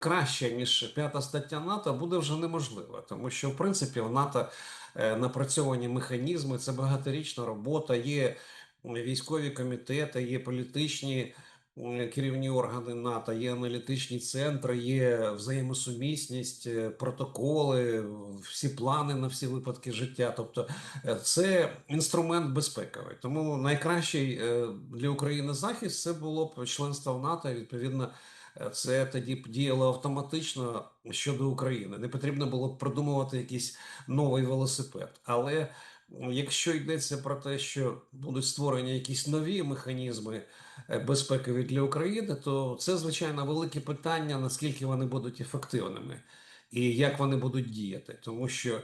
краще, ніж п'ята стаття НАТО, буде вже неможливо, тому що в принципі в НАТО е, напрацьовані механізми, це багаторічна робота, є військові комітети, є політичні е, керівні органи НАТО, є аналітичні центри, є взаємосумісність, е, протоколи, всі плани на всі випадки життя. Тобто це інструмент безпековий. Тому найкращий для України захист це було б членство в НАТО. Відповідно, це тоді б діяло автоматично щодо України. Не потрібно було б придумувати якийсь новий велосипед. Але якщо йдеться про те, що будуть створені якісь нові механізми е, безпекові для України, то це звичайно велике питання, наскільки вони будуть ефективними і як вони будуть діяти, тому що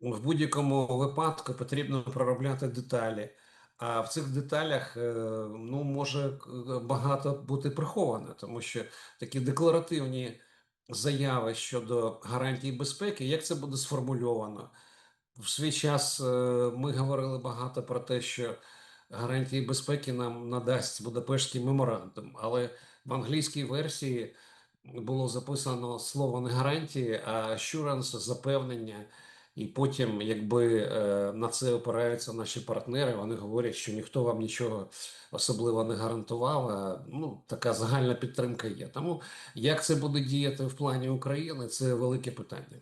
в будь-якому випадку потрібно проробляти деталі. А в цих деталях е, ну може багато бути приховано, тому що такі декларативні заяви щодо гарантій безпеки, як це буде сформульовано? В свій час е, ми говорили багато про те, що гарантії безпеки нам надасть Будапештський меморандум, але в англійській версії було записано слово не гарантії, а assurance, запевнення. І потім, якби е, на це опираються наші партнери, вони говорять, що ніхто вам нічого особливо не гарантував. Ну, така загальна підтримка є. Тому як це буде діяти в плані України, це велике питання.